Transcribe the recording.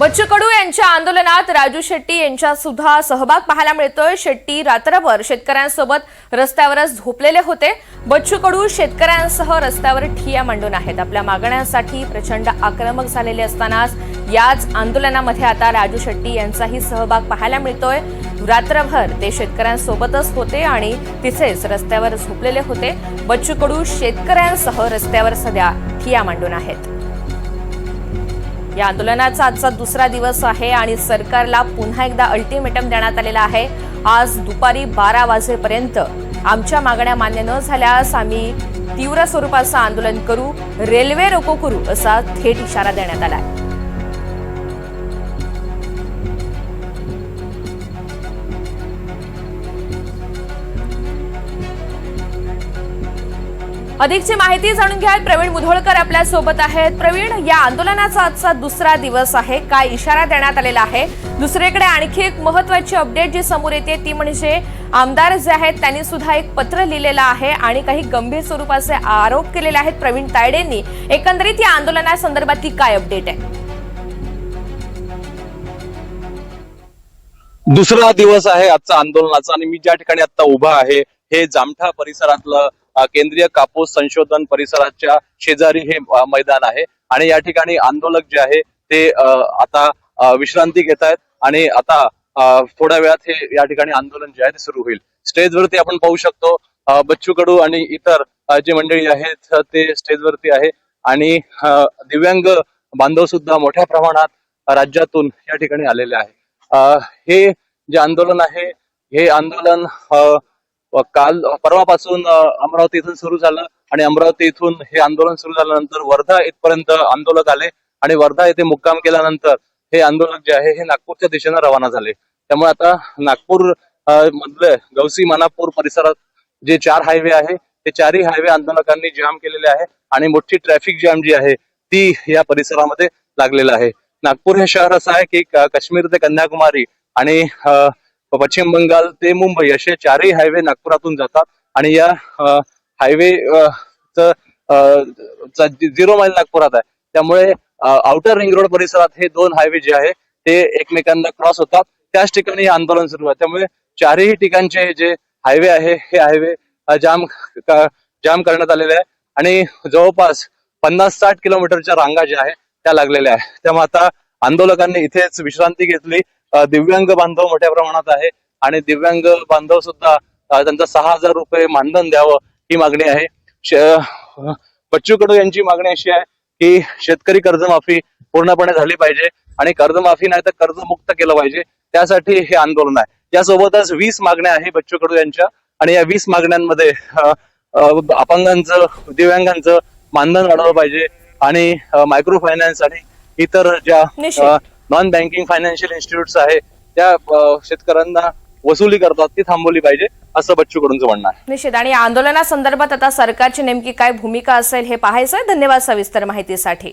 बच्चू कडू यांच्या आंदोलनात राजू शेट्टी यांचा सुद्धा सहभाग पाहायला मिळतोय. शेट्टी रात्रभर शेतकऱ्यांसोबत रस्त्यावरच झोपलेले होते. बच्चू कडू शेतकऱ्यांसह रस्त्यावर ठिया मांडून आहेत. आपल्या मागण्यांसाठी प्रचंड आक्रमक झालेले असतानाच याच आंदोलनामध्ये आता राजू शेट्टी यांचाही सहभाग पाहायला मिळतोय. रात्रभर ते शेतकऱ्यांसोबतच होते आणि तिथेच रस्त्यावर झोपलेले होते. बच्चू कडू शेतकऱ्यांसह रस्त्यावर सध्या ठिया मांडून आहेत. या आंदोलनाचा आजचा दुसरा दिवस आहे आणि सरकारला पुन्हा एकदा अल्टिमेटम देण्यात आलेला आहे. आज दुपारी बारा वाजेपर्यंत आमच्या मागण्या मान्य न झाल्यास आम्ही तीव्र स्वरूपाचं आंदोलन करू रेल्वे रोको करू असा थेट इशारा देण्यात आला आहे अधिकची माहिती जाणून घ्या प्रवीण मुधोळकर आपल्यासोबत आहेत. प्रवीण या आंदोलनाचा आजचा दुसरा दिवस आहे. काय इशारा देण्यात आलेला आहे? दुसरीकडे आणखी एक महत्वाची अपडेट जी समोर येते ती म्हणजे आमदार जे आहेत त्यांनी सुद्धा एक पत्र लिहिलेलं आहे आणि काही गंभीर स्वरूपाचे आरोप केलेले आहेत प्रवीण तायडेंनी. एकंदरीत या आंदोलनासंदर्भातली काय अपडेट आहे? दुसरा दिवस आहे आजचा आंदोलनाचा आणि मी ज्या ठिकाणी आता उभा आहे हे जामठा परिसरातलं केंद्रीय कापूस संशोधन परिसराच्या शेजारी हे मैदान आहे. आणि या ठिकाणी आंदोलक जे आहे ते आता विश्रांती घेत आहेत आणि आता थोड्या वेळात हे या ठिकाणी आंदोलन जे आहे ते सुरू होईल. स्टेजवरती आपण पाहू शकतो बच्चू कडू आणि इतर जे मंडळी आहेत ते स्टेजवरती आहे. आणि दिव्यांग बांधव सुद्धा मोठ्या प्रमाणात राज्यातून या ठिकाणी आलेले आहे. हे जे आंदोलन आहे हे आंदोलन काल परवापासून अमरावती इथून सुरू झालं आणि अमरावती इथून हे आंदोलन सुरू झाल्यानंतर वर्धा इथपर्यंत आंदोलक आले आणि वर्धा येथे मुक्काम केल्यानंतर हे आंदोलक जे आहे हे नागपूरच्या दिशेनं रवाना झाले. त्यामुळे आता नागपूर मधले गौसी मानापूर परिसरात जे चार हायवे आहे ते चारही हायवे आंदोलकांनी जाम केलेले आहे आणि मोठी ट्रॅफिक जॅम जी आहे ती या परिसरामध्ये लागलेलं आहे. नागपूर हे शहर असं आहे की काश्मीर ते कन्याकुमारी आणि पश्चिम बंगाल ते मुंबई असे चारही हायवे नागपुरातून जातात. आणि या हायवे झिरो माईल नागपुरात आहे. त्यामुळे आउटर रिंग रोड परिसरात हे दोन हायवे जे आहे ते एकमेकांना क्रॉस होतात. त्याच ठिकाणी हे आंदोलन सुरू आहे. त्यामुळे चारही ठिकाणचे जे हायवे आहे हे हायवे जाम जाम करण्यात आलेले आहे. आणि जवळपास पन्नास साठ किलोमीटरच्या रांगा ज्या आहे त्या लागलेल्या आहे. त्यामुळे आता आंदोलकांनी इथेच विश्रांती घेतली. दिव्यांग बांधव मोठ्या प्रमाणात आहे आणि दिव्यांग बांधव सुद्धा त्यांचा सहा हजार रुपये मानधन द्यावं ही मागणी आहे. बच्चू कडू यांची मागणी अशी आहे की शेतकरी कर्जमाफी पूर्णपणे झाली पाहिजे आणि कर्जमाफी नाही तर कर्जमुक्त केलं पाहिजे. त्यासाठी हे आंदोलन आहे. यासोबतच वीस मागण्या आहे बच्चू कडू यांच्या आणि या वीस मागण्यांमध्ये अपंगांचं दिव्यांगांचं मानधन वाढवलं पाहिजे आणि मायक्रो फायनान्स आणि इतर ज्या नॉन बँकिंग फायनान्शियल इन्स्टिट्यूट्स आहे. त्या शेतकऱ्यांना वसुली करतात ती थांबवली पाहिजे असं बच्चू कडूंचं म्हणणं आहे. निश्चित. आणि आंदोलनासंदर्भात आता सरकारची नेमकी काय भूमिका असेल हे पाहायचंय. धन्यवाद सविस्तर माहितीसाठी.